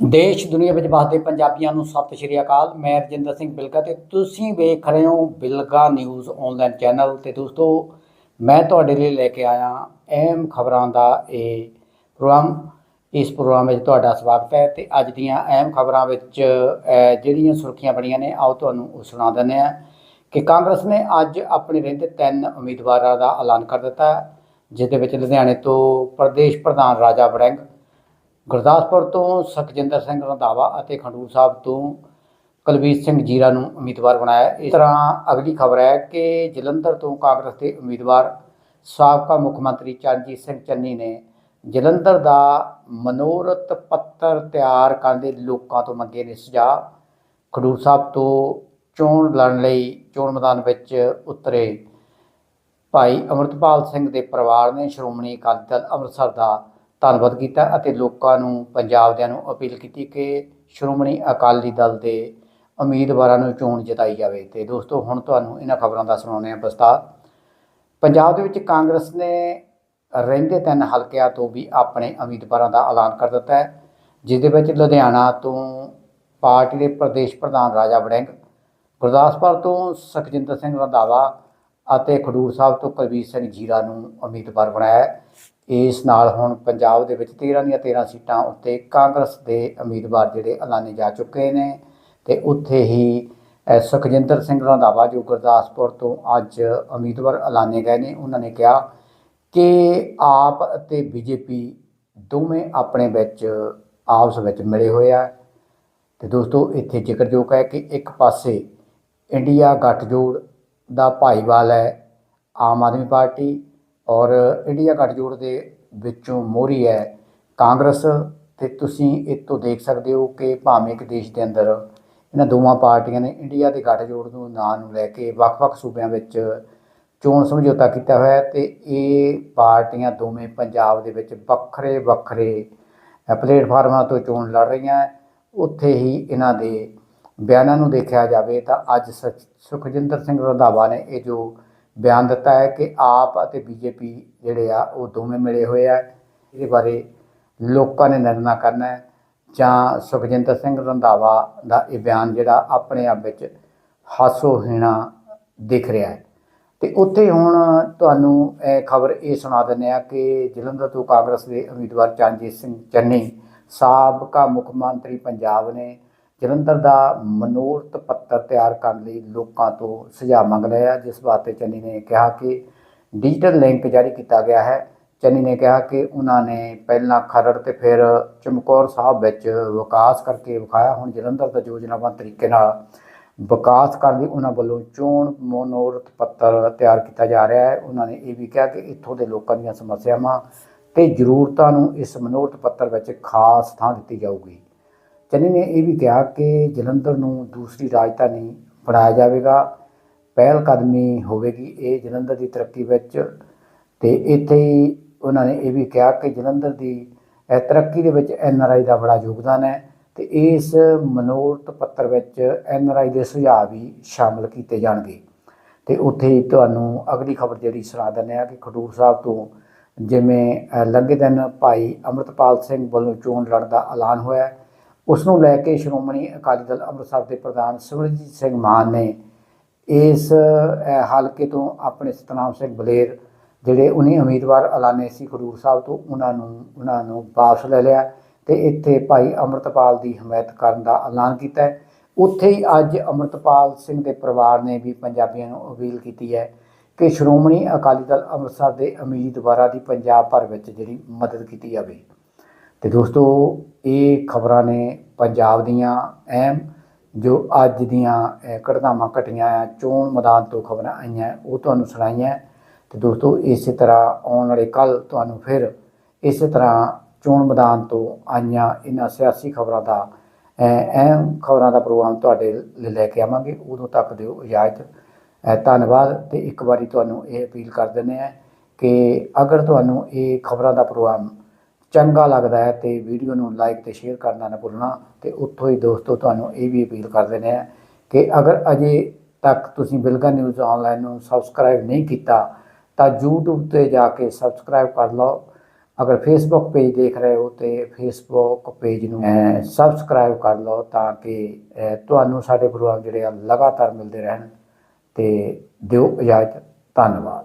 ਦੇਸ਼, ਦੁਨੀਆ ਵਿੱਚ ਵਸਦੇ ਪੰਜਾਬੀਆਂ ਨੂੰ ਸਤਿ ਸ਼੍ਰੀ ਅਕਾਲ। ਮੈਂ ਰਜਿੰਦਰ ਸਿੰਘ ਬਿਲਗਾ ਤੇ ਤੁਸੀਂ ਵੇਖ ਰਹੇ ਹੋ ਬਿਲਗਾ ਨਿਊਜ਼ ਆਨਲਾਈਨ ਚੈਨਲ ਤੇ ਦੋਸਤੋ, ਮੈਂ ਤੁਹਾਡੇ ਲਈ ਲੈ ਕੇ ਆਇਆ ਅਹਿਮ ਖਬਰਾਂ ਦਾ ਇਹ ਪ੍ਰੋਗਰਾਮ। ਇਸ ਪ੍ਰੋਗਰਾਮ ਵਿੱਚ ਤੁਹਾਡਾ ਸਵਾਗਤ ਹੈ ਤੇ ਅੱਜ ਦੀਆਂ ਅਹਿਮ ਖਬਰਾਂ ਵਿੱਚ ਜਿਹੜੀਆਂ ਸੁਰਖੀਆਂ ਬਣੀਆਂ ਨੇ, ਆਓ ਤੁਹਾਨੂੰ ਉਹ ਸੁਣਾ ਦਿੰਦੇ ਹਾਂ ਕਿ ਕਾਂਗਰਸ ਨੇ ਅੱਜ ਆਪਣੇ ਰਹਿੰਦੇ ਤਿੰਨ ਉਮੀਦਵਾਰਾਂ ਦਾ ਐਲਾਨ ਕਰ ਦਿੱਤਾ, ਜਿਸ ਦੇ ਵਿੱਚ ਲੁਧਿਆਣੇ ਤੋਂ ਪ੍ਰਦੇਸ਼ ਪ੍ਰਧਾਨ ਰਾਜਾ ਵੜਿੰਗ ਗੁਰਦਾਸਪੁਰ ਤੋਂ ਸੁਖਜਿੰਦਰ ਸਿੰਘ ਰੰਧਾਵਾ ਅਤੇ ਖੰਡੂਰ ਸਾਹਿਬ ਤੋਂ ਕੁਲਵੀਰ ਸਿੰਘ ਜੀਰਾ ਨੂੰ ਉਮੀਦਵਾਰ ਬਣਾਇਆ। ਇਸ ਤਰ੍ਹਾਂ ਅਗਲੀ ਖਬਰ ਹੈ ਕਿ ਜਲੰਧਰ ਤੋਂ ਕਾਂਗਰਸ ਦੇ ਉਮੀਦਵਾਰ ਸਾਬਕਾ ਮੁੱਖ ਮੰਤਰੀ ਚਰਨਜੀਤ ਸਿੰਘ ਚੰਨੀ ਨੇ ਜਲੰਧਰ ਦਾ ਮਨੋਰਥ ਪੱਤਰ ਤਿਆਰ ਕਰਨ ਦੇ ਲੋਕਾਂ ਤੋਂ ਮੰਗੇ ਨੇ ਸੁਝਾਅ। ਖਡੂਰ ਸਾਹਿਬ ਤੋਂ ਚੋਣ ਲੜਨ ਲਈ ਚੋਣ ਮੈਦਾਨ ਵਿੱਚ ਉਤਰੇ ਭਾਈ ਅਮਰਤਪਾਲ ਸਿੰਘ ਦੇ ਪਰਿਵਾਰ ਨੇ ਸ਼੍ਰੋਮਣੀ ਅਕਾਲੀ ਦਲ ਅੰਮ੍ਰਿਤਸਰ ਦਾ ਧੰਨਵਾਦ ਕੀਤਾ ਅਤੇ ਲੋਕਾਂ ਨੂੰ ਪੰਜਾਬਦਿਆਂ ਨੂੰ ਅਪੀਲ ਕੀਤੀ ਕਿ ਸ਼੍ਰੋਮਣੀ ਅਕਾਲੀ ਦਲ ਦੇ ਉਮੀਦਵਾਰਾਂ ਨੂੰ ਚੋਣ ਜਿਤਾਈ ਜਾਵੇ। ਤੇ ਦੋਸਤੋ, ਹੁਣ ਤੁਹਾਨੂੰ ਇਹਨਾਂ ਖਬਰਾਂ ਦਾ ਸੁਣਾਉਂਦੇ ਹਾਂ ਵਿਸਤਾਰ ਪੰਜਾਬ ਦੇ ਵਿੱਚ ਕਾਂਗਰਸ ਨੇ ਰਹਿੰਦੇ ਤਿੰਨ ਹਲਕਿਆਂ ਤੋਂ ਵੀ ਆਪਣੇ ਉਮੀਦਵਾਰਾਂ ਦਾ ਐਲਾਨ ਕਰ ਦਿੱਤਾ ਹੈ ਜਿਸ ਦੇ ਵਿੱਚ ਲੁਧਿਆਣਾ ਤੋਂ ਪਾਰਟੀ ਦੇ ਪ੍ਰਦੇਸ਼ ਪ੍ਰਧਾਨ ਰਾਜਾ ਵੜਿੰਗ, ਗੁਰਦਾਸਪੁਰ ਤੋਂ ਸੁਖਜਿੰਦਰ ਸਿੰਘ ਰੰਧਾਵਾ ਅਤੇ ਖਡੂਰ ਸਾਹਿਬ ਤੋਂ ਕੁਲਬੀਰ ਸਿੰਘ ਜੀਰਾ ਨੂੰ ਉਮੀਦਵਾਰ ਬਣਾਇਆ ਇਸ ਨਾਲ ਹੁਣ ਪੰਜਾਬ ਦੇ ਵਿੱਚ 13 ਦੀਆਂ 13 ਸੀਟਾਂ ਉੱਤੇ ਕਾਂਗਰਸ ਦੇ ਉਮੀਦਵਾਰ ਜਿਹੜੇ ਐਲਾਨੇ ਜਾ ਚੁੱਕੇ ਨੇ ਤੇ ਉੱਥੇ ਹੀ ਸੁਖਜਿੰਦਰ ਸਿੰਘ ਰੰਧਾਵਾ ਜੋ ਗੁਰਦਾਸਪੁਰ ਤੋਂ ਅੱਜ ਉਮੀਦਵਾਰ ਐਲਾਨੇ ਗਏ ਨੇ, ਉਹਨਾਂ ਨੇ ਕਿਹਾ ਕਿ ਆਪ ਅਤੇ ਬੀਜੇਪੀ ਦੋਵੇਂ ਆਪਣੇ ਵਿੱਚ, ਆਪਸ ਵਿੱਚ ਮਿਲੇ ਹੋਏ ਆ। ਤੇ ਦੋਸਤੋ, ਇੱਥੇ ਜ਼ਿਕਰਯੋਗ ਹੈ ਕਿ ਇੱਕ ਪਾਸੇ ਇੰਡੀਆ ਗੱਠਜੋੜ ਦਾ ਭਾਈਵਾਲ ਹੈ ਆਮ ਆਦਮੀ ਪਾਰਟੀ ਔਰ ਇੰਡੀਆ ਗੱਠਜੋੜ ਦੇ ਵਿੱਚੋਂ ਮੋਹਰੀ ਹੈ ਕਾਂਗਰਸ ਤੇ ਤੁਸੀਂ ਇਹ ਤੋਂ ਦੇਖ ਸਕਦੇ ਹੋ ਕਿ ਭਾਵੇਂ ਇੱਕ ਦੇਸ਼ ਦੇ ਅੰਦਰ ਇਹਨਾਂ ਦੋਵਾਂ ਪਾਰਟੀਆਂ ਨੇ ਇੰਡੀਆ ਦੇ ਗੱਠਜੋੜ ਨੂੰ ਨਾਂ ਨੂੰ ਲੈ ਕੇ ਵੱਖ-ਵੱਖ ਸੂਬਿਆਂ ਵਿੱਚ ਚੋਣ ਸਮਝੌਤਾ ਕੀਤਾ ਹੋਇਆ ਹੈ ਤੇ ਇਹ ਪਾਰਟੀਆਂ ਦੋਵੇਂ ਪੰਜਾਬ ਦੇ ਵਿੱਚ ਵੱਖਰੇ ਵੱਖਰੇ ਪਲੇਟਫਾਰਮਾਂ ਤੋਂ ਚੋਣ ਲੜ ਰਹੀਆਂ ਉੱਥੇ ਹੀ ਇਹਨਾਂ ਦੇ ਬਿਆਨਾਂ ਨੂੰ ਦੇਖਿਆ ਜਾਵੇ ਤਾਂ ਅੱਜ ਸੁਖ- ਸੁਖਜਿੰਦਰ ਸਿੰਘ ਰੰਧਾਵਾ ਨੇ ਇਹ ਜੋ ਬਿਆਨ ਦਿੱਤਾ ਹੈ ਕਿ ਆਪ ਅਤੇ ਬੀਜੇਪੀ ਜਿਹੜੇ ਆ, ਉਹ ਦੋਵੇਂ ਮਿਲੇ ਹੋਏ ਆ। ਇਹਦੇ ਬਾਰੇ ਲੋਕਾਂ ਨੇ ਨਿਰਣਾ ਕਰਨਾ ਹੈ। ਜਾਂ ਸੁਖਜਿੰਦਰ ਸਿੰਘ ਰੰਧਾਵਾ ਦਾ ਇਹ ਬਿਆਨ ਜਿਹੜਾ ਆਪਣੇ ਆਪ ਵਿੱਚ ਹਾਸੋਹੀਣਾ ਦਿਖ ਰਿਹਾ ਹੈ। ਤੇ ਉੱਥੇ ਹੁਣ ਤੁਹਾਨੂੰ ਖਬਰ ਇਹ ਸੁਣਾ ਦਿੰਦੇ ਆ ਕਿ ਜਲੰਧਰ ਤੋਂ ਕਾਂਗਰਸ ਦੇ ਉਮੀਦਵਾਰ ਚਰਨਜੀਤ ਸਿੰਘ ਚੰਨੀ, ਸਾਬਕਾ ਮੁੱਖ ਮੰਤਰੀ ਪੰਜਾਬ ਨੇ ਜਲੰਧਰ ਦਾ ਮਨੋਰਥ ਪੱਤਰ ਤਿਆਰ ਕਰਨ ਲਈ ਲੋਕਾਂ ਤੋਂ ਸੁਝਾਅ ਮੰਗ ਲਿਆ ਜਿਸ ਵਾਸਤੇ ਚੰਨੀ ਨੇ ਕਿਹਾ ਕਿ ਡਿਜੀਟਲ ਲਿੰਕ ਜਾਰੀ ਕੀਤਾ ਗਿਆ ਹੈ। ਚੰਨੀ ਨੇ ਕਿਹਾ ਕਿ ਉਹਨਾਂ ਨੇ ਪਹਿਲਾਂ ਖਰੜ ਤੇ ਫਿਰ ਚਮਕੌਰ ਸਾਹਿਬ ਵਿੱਚ ਵਿਕਾਸ ਕਰਕੇ ਵਿਖਾਇਆ। ਹੁਣ ਜਲੰਧਰ ਦਾ ਯੋਜਨਾਬੱਧ ਤਰੀਕੇ ਨਾਲ ਵਿਕਾਸ ਕਰਨ ਲਈ ਉਹਨਾਂ ਵੱਲੋਂ ਚੋਣ ਮਨੋਰਥ ਪੱਤਰ ਤਿਆਰ ਕੀਤਾ ਜਾ ਰਿਹਾ ਹੈ। ਉਹਨਾਂ ਨੇ ਇਹ ਵੀ ਕਿਹਾ ਕਿ ਇੱਥੋਂ ਦੇ ਲੋਕਾਂ ਦੀਆਂ ਸਮੱਸਿਆਵਾਂ ਤੇ ਜ਼ਰੂਰਤਾਂ ਨੂੰ ਇਸ ਮਨੋਰਥ ਪੱਤਰ ਵਿੱਚ ਖਾਸ ਥਾਂ ਦਿੱਤੀ ਜਾਊਗੀ। ਚੰਨੀ ਨੇ ਇਹ ਵੀ ਕਿਹਾ ਕਿ ਜਲੰਧਰ ਨੂੰ ਦੂਸਰੀ ਰਾਜਧਾਨੀ ਬਣਾਇਆ ਜਾਵੇਗਾ ਪਹਿਲ ਕਦਮੀ ਹੋਵੇਗੀ ਇਹ ਜਲੰਧਰ ਦੀ ਤਰੱਕੀ ਵਿੱਚ ਤੇ ਇੱਥੇ ਹੀ ਉਹਨਾਂ ਨੇ ਇਹ ਵੀ ਕਿਹਾ ਕਿ ਜਲੰਧਰ ਦੀ ਤਰੱਕੀ ਦੇ ਵਿੱਚ ਐੱਨ ਆਰ ਆਈ ਦਾ ਬੜਾ ਯੋਗਦਾਨ ਹੈ ਤੇ ਇਸ ਮਨੋਰਥ ਪੱਤਰ ਵਿੱਚ ਐੱਨ ਆਰ ਆਈ ਦੇ ਸੁਝਾਅ ਵੀ ਸ਼ਾਮਲ ਕੀਤੇ ਜਾਣਗੇ। ਤੇ ਉੱਥੇ ਹੀ ਤੁਹਾਨੂੰ ਅਗਲੀ ਖਬਰ ਜਿਹੜੀ ਸੁਣਾ ਦਿੰਦੇ ਆ ਕਿ ਖਡੂਰ ਸਾਹਿਬ ਤੋਂ ਜਿਵੇਂ ਲੰਘੇ ਦਿਨ ਭਾਈ ਅਮਰਤਪਾਲ ਸਿੰਘ ਵੱਲੋਂ ਚੋਣ ਲੜਨ ਦਾ ਐਲਾਨ ਹੋਇਆ ਹੈ, ਉਸ ਨੂੰ ਲੈ ਕੇ ਸ਼੍ਰੋਮਣੀ ਅਕਾਲੀ ਦਲ ਅੰਮ੍ਰਿਤਸਰ ਦੇ ਪ੍ਰਧਾਨ ਸਿਮਰਜੀਤ ਸਿੰਘ ਮਾਨ ਨੇ ਇਸ ਹਲਕੇ ਤੋਂ ਆਪਣੇ ਸਤਨਾਮ ਸਿੰਘ ਬਲੇਰ, ਜਿਹੜੇ ਉਨੀ ਉਮੀਦਵਾਰ ਐਲਾਨੇ ਸੀ ਖਡੂਰ ਸਾਹਿਬ ਤੋਂ, ਉਹਨਾਂ ਨੂੰ ਉਹਨਾਂ ਨੂੰ ਵਾਪਸ ਲੈ ਲਿਆ ਤੇ ਇੱਥੇ ਭਾਈ ਅਮਰਤਪਾਲ ਦੀ ਹਮਾਇਤ ਕਰਨ ਦਾ ਐਲਾਨ ਕੀਤਾ ਹੈ। ਉੱਥੇ ਹੀ ਅੱਜ ਅਮਰਤਪਾਲ ਸਿੰਘ ਦੇ ਪਰਿਵਾਰ ਨੇ ਵੀ ਪੰਜਾਬੀਆਂ ਨੂੰ ਅਪੀਲ ਕੀਤੀ ਹੈ ਕਿ ਸ਼੍ਰੋਮਣੀ ਅਕਾਲੀ ਦਲ ਅੰਮ੍ਰਿਤਸਰ ਦੇ ਉਮੀਦਵਾਰਾਂ ਦੀ ਪੰਜਾਬ ਭਰ ਵਿੱਚ ਜਿਹੜੀ ਮਦਦ ਕੀਤੀ ਜਾਵੇ। ਤੇ ਦੋਸਤੋ, ਇਹ ਖਬਰਾਂ ਨੇ ਪੰਜਾਬ ਦੀਆਂ ਅਹਿਮ, ਜੋ ਅੱਜ ਦੀਆਂ ਘਟਨਾਵਾਂ ਘਟੀਆਂ ਆ, ਚੋਣ ਮੈਦਾਨ ਤੋਂ ਖਬਰਾਂ ਆਈਆਂ, ਉਹ ਤੁਹਾਨੂੰ ਸੁਣਾਈਆਂ। ਤੇ ਦੋਸਤੋ, ਇਸੇ ਤਰ੍ਹਾਂ ਆਉਣ ਵਾਲੇ ਕੱਲ ਤੁਹਾਨੂੰ ਫਿਰ ਇਸੇ ਤਰ੍ਹਾਂ ਚੋਣ ਮੈਦਾਨ ਤੋਂ ਆਈਆਂ ਇਹਨਾਂ ਸਿਆਸੀ ਖਬਰਾਂ ਦਾ ਅਹਿਮ ਖਬਰਾਂ ਦਾ ਪ੍ਰੋਗਰਾਮ ਤੁਹਾਡੇ ਲਈ ਲੈ ਕੇ ਆਵਾਂਗੇ। ਉਦੋਂ ਤੱਕ ਦਿਓ ਇਜਾਜ਼ਤ। ਧੰਨਵਾਦ। ਤੇ ਇੱਕ ਵਾਰੀ ਤੁਹਾਨੂੰ ਇਹ ਅਪੀਲ ਕਰ ਦਿੰਦੇ ਆ ਕਿ ਅਗਰ ਤੁਹਾਨੂੰ ਇਹ ਖਬਰਾਂ ਦਾ ਪ੍ਰੋਗਰਾਮ ਚੰਗਾ ਲੱਗਦਾ ਹੈ ਤੇ ਵੀਡੀਓ ਨੂੰ ਲਾਈਕ ਤੇ ਸ਼ੇਅਰ ਕਰਨਾ ਨਾ ਭੁੱਲਣਾ ਤੇ ਉੱਥੋਂ ਹੀ ਦੋਸਤੋ ਤੁਹਾਨੂੰ ਇਹ ਵੀ ਅਪੀਲ ਕਰ ਦਿੰਦੇ ਆ ਕਿ ਅਗਰ ਅਜੇ ਤੱਕ ਤੁਸੀਂ ਬਿਲਗਾ ਨਿਊਜ਼ ਆਨਲਾਈਨ ਨੂੰ ਸਬਸਕ੍ਰਾਈਬ ਨਹੀਂ ਕੀਤਾ, ਤਾਂ YouTube ਤੇ ਜਾ ਕੇ ਸਬਸਕ੍ਰਾਈਬ ਕਰ ਲਓ। ਅਗਰ ਫੇਸਬੁੱਕ ਪੇਜ ਦੇਖ ਰਹੇ ਹੋ ਤੇ ਫੇਸਬੁੱਕ ਪੇਜ ਨੂੰ ਸਬਸਕ੍ਰਾਈਬ ਕਰ ਲਓ ਤਾਂ ਕਿ ਤੁਹਾਨੂੰ ਸਾਡੇ ਪ੍ਰੋਗਰਾਮ ਜਿਹੜੇ ਆ ਲਗਾਤਾਰ ਮਿਲਦੇ ਰਹਿਣ ਤੇ ਦਿਓ ਇਜਾਜ਼ਤ। ਧੰਨਵਾਦ।